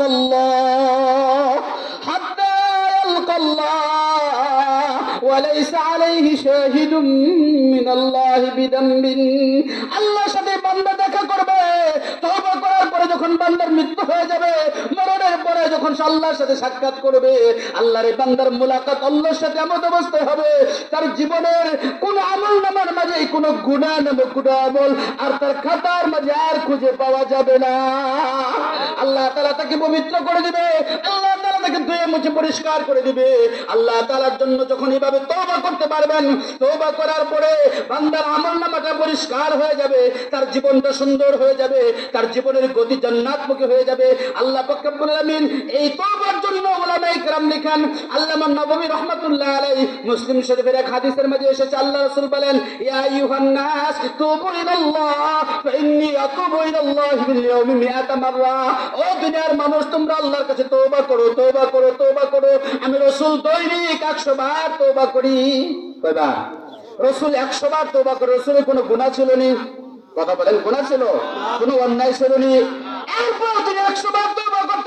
الله حتى يلقى الله وليس عليه شاهد من الله بذنب আল্লাহর সাথে বান্দা দেখা করবে তওবা করার পরে যখন বান্দার মৃত্যু হয়ে যাবে মরণের পরে যখন সে আল্লাহর সাথে সাক্ষাৎ করবে, আল্লাহর বান্দার মুলাকাত আল্লাহর সাথে এমন অবস্থায় হবে, তার জীবনের কোন আমল নামার মাঝে কোন গুণা নামক কোনো আমল আর তার খাতার মাঝে আর খুঁজে পাওয়া যাবে না। আল্লাহ তালা তাকে পবিত্র করে দেবে। আল্লাহ তাকে ধুয়ে মুছে পরিষ্কার করে দিবে। আল্লাহ তালার জন্য যখন এভাবে তওবা করতে পারবেন, তওবা করার পরে বান্দার আমল নামাটা পরিষ্কার হয়ে যাবে, তার জীবনটা সুন্দর হয়ে যাবে, তার জীবনের গতি জান্নাতমুখী হয়ে যাবে। আল্লাহ আলামিন এই তওবার জন্য উলামায়ে কেরাম লিখেন, আল্লামা নববী রাহমাতুল্লাহ আলাইহি, মুসলিম শরীফের এক হাদিসের মধ্যে এসেছে, আল্লাহ রাসূল বলেন, ইয়া আইয়ুহান নাস, তুবু ইলাল্লাহ ফাইন্নী আতুবু ইলাল্লাহ বিল ইয়াউমি মিআতা মাররা। ও দুনিয়ার মানুষ, তোমরা আল্লাহর কাছে তওবা করো তওবা করো তোবা করো। আমি রসুল দৈনিক 100 বার তোবা করি। কয়বার রসুল একশো বার তোবা করে, রসুলের কোনো গুণা ছিল নি? কথা বলেন গুণা ছিল? কোনো অন্যায় ছিল নি? এরপর তিনি একশো বার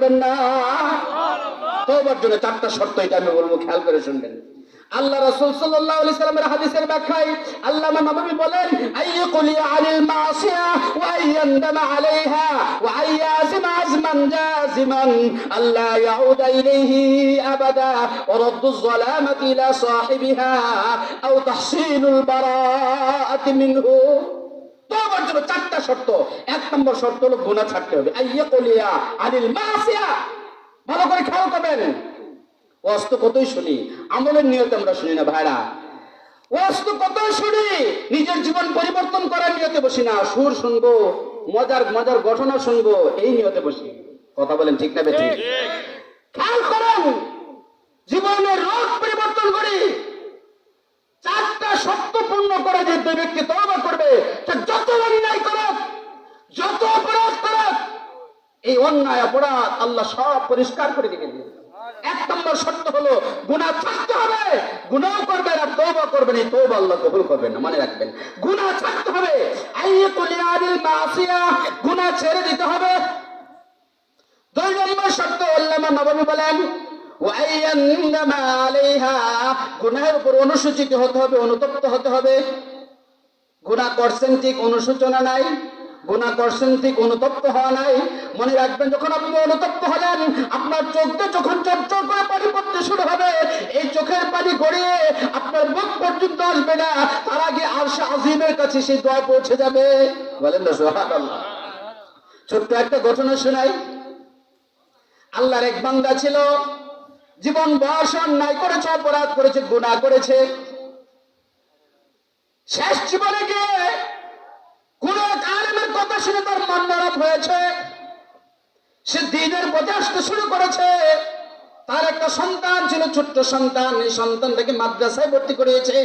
করবেন না। তওবার জন্য চারটা শর্ত এটা আমি বলব, খেয়াল করে শুনবেন। আল্লাহ রাসূল সাল্লাল্লাহু আলাইহি সাল্লামের হাদিসের ব্যাখ্যায় আল্লামা নববী বলেন, আইয়াকুলি আনিল মাসিয়া ওয়া আইয়ান্দামা আলাইহা ওয়া আইয়াজিম আজমান জাজিমান আল্লাহ ইয়াউদা ইলাইহি আবাদা ওয়া রাদ্দুজ যালামাতি ইলা সাহিবিহা আও তাহসিনুল বারাআতি মিনহু। জন্য চারটা শর্ত। এক নম্বর শর্ত হলো ছাড়তে হবে। আইয়াকুলিয়া আনিল মাসিয়া। ভালো করে খেয়াল করবেন। ওয়াজ তো কতই শুনি? আমলের নিয়তে আমরা শুনি না ভাইরা। ওয়াজ তো কতই শুনি? নিজের জীবন পরিবর্তন করার নিয়তে বসি না। সুর শুনব মজার মজার ঘটনা শুনব এই নিয়তে বসি। কথা বলেন ঠিক না বেঠিক? খেয়াল করেন জীবনের রোগ পরিবর্তন করি। চারটা শর্ত পূর্ণ করে যে যে ব্যক্তি তওবা করবে সে যত অন্যায় করুক যত অপরাধ করুক এই অন্যায়, অপরাধ আল্লাহ সব পরিষ্কার করে দিবেন। এক নম্বর শর্ত হলো, গুনাহ ছাড়তে হবে। গুনাহ করবেন আর তওবা করবেন, এই তওবা আল্লাহ কবুল করবেন না, মনে রাখবেন। গুনাহ ছাড়তে হবে। গুনাহ ছেড়ে দিতে হবে। দুই নম্বর শর্ত, আল্লামা নবমী বলেন গুনাহের উপর অনুসূচিত হতে হবে, অনুতপ্ত হতে হবে। গুনাহ করছেন ঠিক অনুশোচনা নাই। গুনাহ করছেন ঠিক অনুতপ্ত হওয়া নাই। মনে রাখবেন, যখন আপনি অনুতপ্ত হলেন, আপনার চোখতে যখন চরচর করে পানি পড়তে শুরু হবে, এই চোখের পানি গড়িয়ে আপনার মুখ পর্যন্ত আসবে না। তার আগে আরশে আজিমের কাছে সেই দোয়া পৌঁছে যাবে। বলেন না, সুবহানাল্লাহ। ছোট্ট একটা ঘটনা শোনাই। আল্লাহর এক বান্দা ছিল, জীবন বয়স অন্যায় করেছে, অপরাধ করেছে, গুনাহ করেছে। শেষ জীবনে গিয়ে আলেমের কথা শুনে তার মন নরম হয়েছে। সে দিনের পথে আসতে শুরু করেছে। তার একটা সন্তান ছিল, ছোট্ট সন্তান। এই সন্তানটাকে মাদ্রাসায় ভর্তি করিয়েছে।